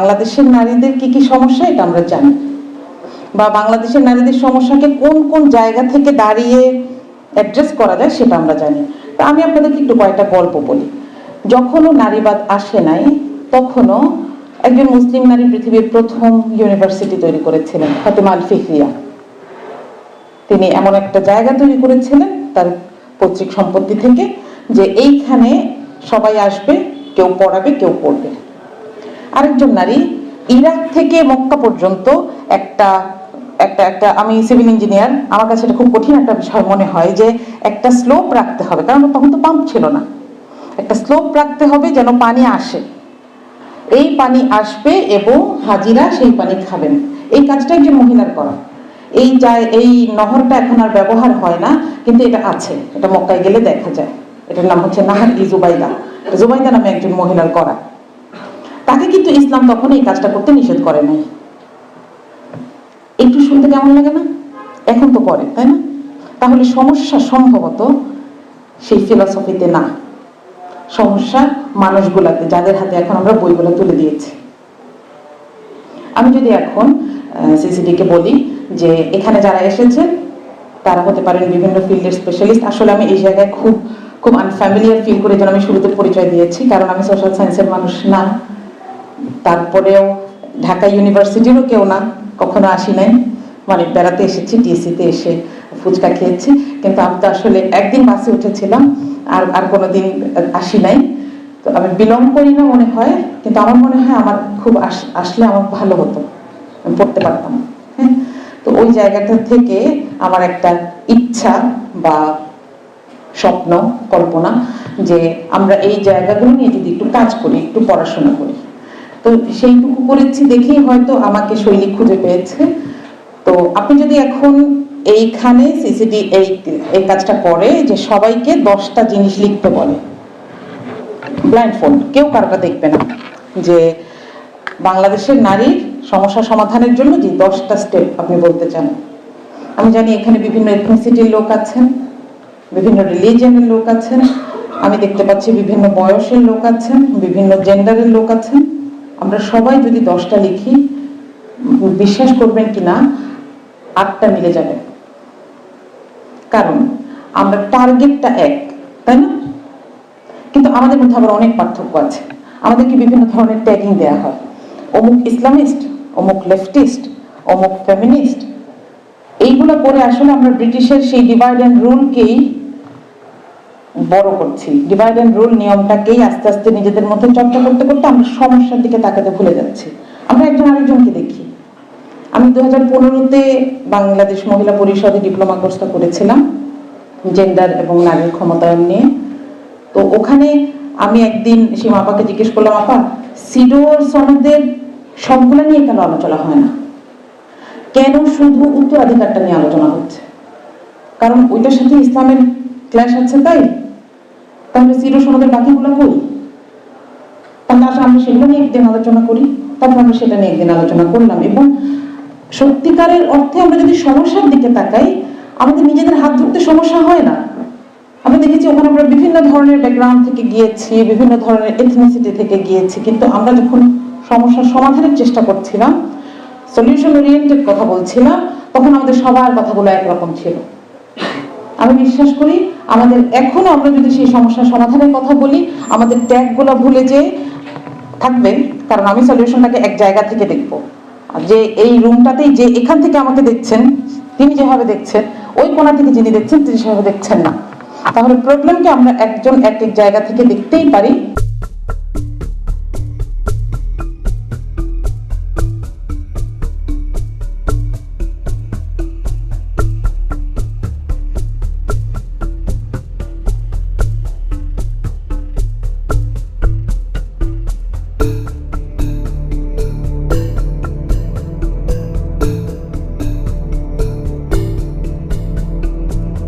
বাংলাদেশের নারীদের কি কি সমস্যা, এটা আমরা জানি। বা বাংলাদেশের নারীদের সমস্যাকে কোন কোন জায়গা থেকে দাঁড়িয়ে অ্যাড্রেস করা যায়, সেটা আমরা জানি। তা আমি আপনাদেরকে একটু কয়েকটা গল্প বলি। যখনও নারীবাদ আসে নাই, তখনও একজন মুসলিম নারী পৃথিবীর প্রথম ইউনিভার্সিটি তৈরি করেছিলেন, ফাতেমা আল ফিহরিয়া তিনি এমন একটা জায়গা তৈরি করেছিলেন, তার পৈতৃক সম্পত্তি থেকে, যে এইখানে সবাই আসবে, কেউ পড়াবে, কেউ পড়বে। আরেকজন নারী ইরাক থেকে মক্কা পর্যন্ত একটা একটা একটা, আমি সিভিল ইঞ্জিনিয়ার আমার কাছে এটা খুব কঠিন একটা বিষয় মনে হয় যে একটা স্লোপ রাখতে হবে, কারণ তখন তো পাম্প ছিল না। একটা স্লোপ রাখতে হবে যেন পানি আসে। এই পানি আসবে এবং হাজিরা সেই পানি খাবেন। এই কাজটা একজন মহিলার করা। এই যা এই নহরটা এখন আর ব্যবহার হয় না, কিন্তু এটা আছে। এটা মক্কায় গেলে দেখা যায়। এটার নাম হচ্ছে নাহার ই জুবাইদা। জুবাইদা নামে একজন মহিলার করা। তাকে কিন্তু ইসলাম তখন এই কাজটা করতে নিষেধ করে নাই। একটু শুনতে কেমন লাগে না? এখন তো করে, তাই না? তাহলে সমস্যা সম্ভবত সেই ফিলসফিতে না। সমস্যা মানুষগুলাতে, যাদের হাতে এখন আমরা বইগুলো তুলে দিয়েছি। আমি যদি এখন সিসিডিকে বলি যে এখানে যারা এসেছেন তারা হতে পারেন বিভিন্ন ফিল্ডের স্পেশালিস্ট আসলে আমি এই জায়গায় খুব খুব আনফ্যামিলিয়ার ফিল করে যেন আমি শুরুতে পরিচয় দিয়েছি। কারণ আমি সোশ্যাল সায়েন্সের মানুষ না। তারপরেও ঢাকা ইউনিভার্সিটিরও কেউ না, কখনো আসি নাই। মানে বেড়াতে এসেছি টিএসিতে এসে ফুচকা খেয়েছি। কিন্তু আমি তো আসলে একদিন বাসে উঠেছিলাম, আর আর কোনোদিন আসি নাই। তো আমি বিলং করি না মনে হয়, কিন্তু আমার মনে হয় আমার খুব আস- আসলে আমার ভালো হতো। আমি পড়তে পারতাম হ্যাঁ? তো ওই জায়গাটা থেকে আমার একটা ইচ্ছা বা স্বপ্ন, কল্পনা যে আমরা এই জায়গাগুলো নিয়ে যদি একটু কাজ করি, একটু পড়াশোনা করি। তো সেইটুকু করেছি দেখেই হয়তো আমাকে শৈলী খুঁজে পেয়েছে। তো আপনি যদি এখন এইখানে সিসিডি এই এই কাজটা করে যে সবাইকে দশটা জিনিস লিখতে বলে ব্লাইন্ড ফোন কেউ কারোটা দেখবে না। যে বাংলাদেশের নারীর সমস্যা সমাধানের জন্য যে দশটা স্টেপ আপনি বলতে চান। আমি জানি এখানে বিভিন্ন এথনিসিটির লোক আছেন, বিভিন্ন রিলিজিয়নের লোক আছেন, আমি দেখতে পাচ্ছি বিভিন্ন বয়সের লোক আছেন, বিভিন্ন জেন্ডারের লোক আছেন। আমরা সবাই যদি দশটা লিখি, বিশ্বাস করবেন কি না আটটা মিলে যাবে। কারণ আমরা টার্গেটটা এক, তাই না? কিন্তু আমাদের মধ্যে আবার অনেক পার্থক্য আছে। আমাদেরকে বিভিন্ন ধরনের ট্যাগিং দেওয়া হয়। অমুক ইসলামিস্ট, অমুক লেফটিস্ট, অমুক ফেমিনিস্ট। এইগুলো করে আসলে আমরা ব্রিটিশের সেই ডিভাইড অ্যান্ড রুলকেই বড় করছি। ডিভাইড অ্যান্ড রুল নিয়মটাকেই আস্তে আস্তে নিজেদের মধ্যে চর্চা করতে করতে আমরা সমস্যার দিকে তাকাতে ভুলে যাচ্ছি। আমরা একজন আরেকজনকে দেখি। আমি দু হাজার পনেরোতে বাংলাদেশ মহিলা পরিষদে ডিপ্লোমা কোর্সটা করেছিলাম জেন্ডার এবং নারীর ক্ষমতায়ন নিয়ে। তো ওখানে আমি একদিন সীমা মাপাকে জিজ্ঞেস করলাম, আপা সিডোর সনদের সবগুলো নিয়ে কেন আলোচনা হয় না? কেন শুধু উত্তরাধিকারটা নিয়ে আলোচনা হচ্ছে? কারণ ওইটার সাথে ইসলামের ক্ল্যাশ আছে তাই তাহলে সিরো সনদের বাকিগুলো কই? তাহলে আসলে আমরা সেগুলো নিয়ে একদিন আলোচনা করি, তারপর আমরা সেটা নিয়ে একদিন আলোচনা করলাম। এবং সত্যিকারের অর্থে আমরা যদি সমস্যার দিকে তাকাই, আমাদের নিজেদের হাত ধরতে সমস্যা হয় না। আমরা দেখেছি ওখানে আমরা বিভিন্ন ধরনের ব্যাকগ্রাউন্ড থেকে গিয়েছি, বিভিন্ন ধরনের এথনিসিটি থেকে গিয়েছি, কিন্তু আমরা যখন সমস্যার সমাধানের চেষ্টা করছিলাম সলিউশন ওরিয়েন্টেড কথা বলছিলাম, তখন আমাদের সবার কথাগুলো একরকম ছিল। আমি বিশ্বাস করি আমাদের এখনও আমরা যদি সেই সমস্যার সমাধানের কথা বলি, আমাদের ট্যাগগুলো ভুলে যে থাকবেন, কারণ আমি সলিউশনটাকে এক জায়গা থেকে দেখব। যে এই রুমটাতেই যে এখান থেকে আমাকে দেখছেন, তিনি যেভাবে দেখছেন, ওই কোনা থেকে যিনি দেখছেন, তিনি সেভাবে দেখছেন না। তাহলে প্রবলেমকে আমরা একজন এক এক জায়গা থেকে দেখতেই পারি।